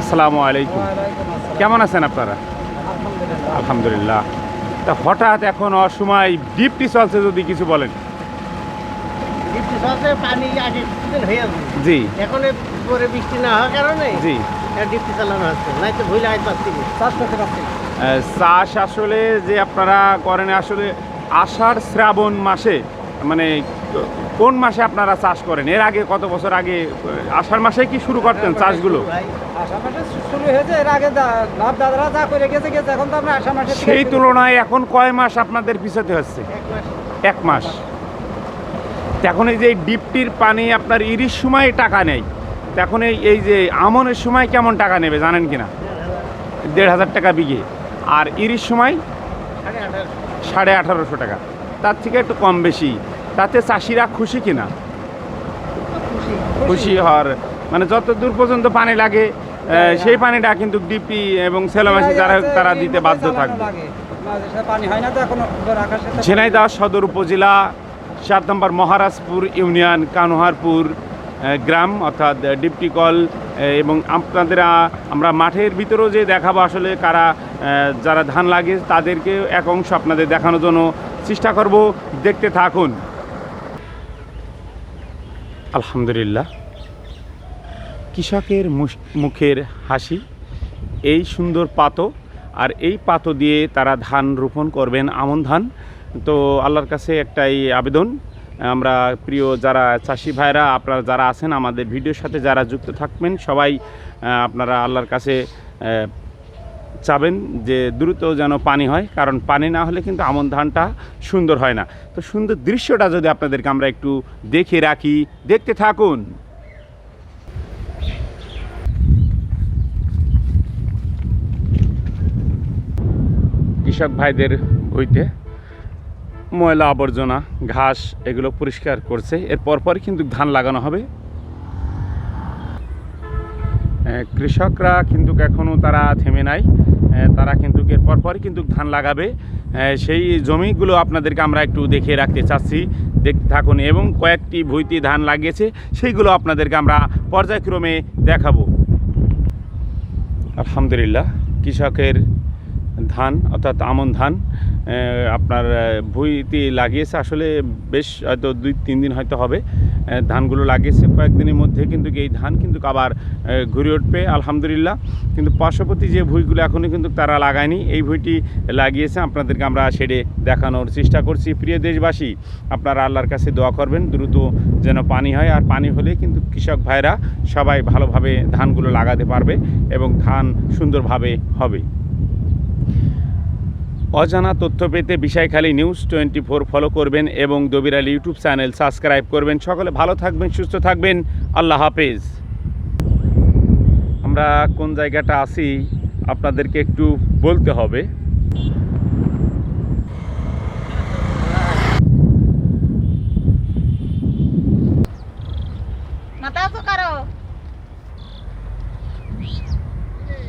আসসালামু আলাইকুম। কেমন আছেন আপনারা? আলহামদুলিল্লাহ। তা হঠাৎ এখন অসময় ডিপটি চলছে যদি কিছু বলেন। জি। এখন পরে বৃষ্টি না হওয়ার কারণে জি। ডিপটি চালানো হচ্ছে। নাই তো ভুলে আজ পাচ্ছি চাষ করতে পারছি চাষ আসলে যে আপনারা করেন আসলে আষাঢ় শ্রাবণ মাসে মানে কোন মাসে আপনারা চাষ করেন? এর আগে কত বছর আগে আষাঢ় মাসে কি শুরু করতেন চাষগুলো? সেই তুলনায় এখন কয় মাস আপনাদের পিছাতে হচ্ছে? এক মাস। এখন এই যে এই ডিপটির পানি আপনার ইরিশ সময় টাকা নেই। এখন এই এই যে আমনের সময় কেমন টাকা নেবে জানেন কি না দেড় হাজার টাকা বিঘে। আর ইরিশ সময় সাড়ে আঠারোশো টাকা। তার থেকে একটু কম বেশি। তাতে চাষিরা খুশি কিনা? খুশি হওয়ার মানে যত দূর পর্যন্ত পানি লাগে সেই পানিটা কিন্তু ডিপি এবং সেলামাসি যারা তারা দিতে বাধ্য থাকবে। ঝিনাইদহ সদর উপজেলা সাত নম্বর মহারাজপুর ইউনিয়ন কানোহারপুর গ্রাম অর্থাৎ ডিপটি কল এবং আপনাদের আমরা মাঠের ভিতরেও যে দেখাবো আসলে কারা যারা ধান লাগে তাদেরকে এক অংশ আপনাদের দেখানোর জন্য চেষ্টা করব। দেখতে থাকুন। আলহামদুলিল্লাহ। কৃষকের মুখের হাসি, এই সুন্দর পাতো আর এই পাতো দিয়ে তারা ধান রোপণ করবেন আমন ধান। তো আল্লাহর কাছে একটাই আবেদন, আমরা প্রিয় যারা চাষি ভাইরা, আপনারা যারা আছেন আমাদের ভিডিওর সাথে যারা যুক্ত থাকবেন, সবাই আপনারা আল্লাহর কাছে চাবেন যে দ্রুত যেন পানি হয়, কারণ পানি না হলে কিন্তু আমন ধানটা সুন্দর হয় না। তো সুন্দর দৃশ্যটা যদি আপনাদেরকে আমরা একটু দেখে রাখি, দেখতে থাকুন। কৃষক ভাইদের হইতে ময়লা আবর্জনা, ঘাস এগুলো পরিষ্কার করছে, এর পরপরই কিন্তু ধান লাগানো হবে। কৃষকরা কিন্তু এখনও তারা থেমে নাই। তারা কিন্তু এর পরপরই কিন্তু ধান লাগাবে। সেই জমিগুলো আপনাদেরকে আমরা একটু দেখিয়ে রাখতে চাচ্ছি। দেখতে থাকুন, এবং কয়েকটি ভুইতি ধান লাগিয়েছে, সেইগুলো আপনাদেরকে আমরা পর্যায়ক্রমে দেখাবো। আলহামদুলিল্লাহ, কৃষকের ধান, অর্থাৎ আমন ধান আপনার ভুঁইতে লাগিয়েছে। আসলে বেশ হয়তো দুই, তিন দিন হয়তো হবে। ধানগুলো লাগিয়েছে কয়েকদিনের মধ্যে, কিন্তু এই ধান কিন্তু আবার ঘুরে উঠবে, আলহামদুলিল্লাহ। কিন্তু পার্শ্ববর্তী যে ভুঁইগুলো এখনও কিন্তু তারা লাগায়নি, এই ভুঁইটি লাগিয়েছে। আপনাদেরকে আমরা সেটে দেখানোর চেষ্টা করছি। প্রিয় দেশবাসী, আপনারা আল্লাহর কাছে দোয়া করবেন, দ্রুত যেন পানি হয়। আর পানি হলে কিন্তু কৃষক ভাইরা সবাই ভালোভাবে ধানগুলো লাগাতে পারবে এবং ধান সুন্দরভাবে হবে। অজানা তথ্য পেতে Bishoykhali news twenty four follow করবেন এবং দবিরাল ইউটিউব চ্যানেল সাবস্ক্রাইব করবেন। সকলে ভালো থাকবেন, সুস্থ থাকবেন। আল্লাহ হাফেজ। আমরা কোন জায়গাটা আসি আপনাদেরকে একটু বলতে হবে।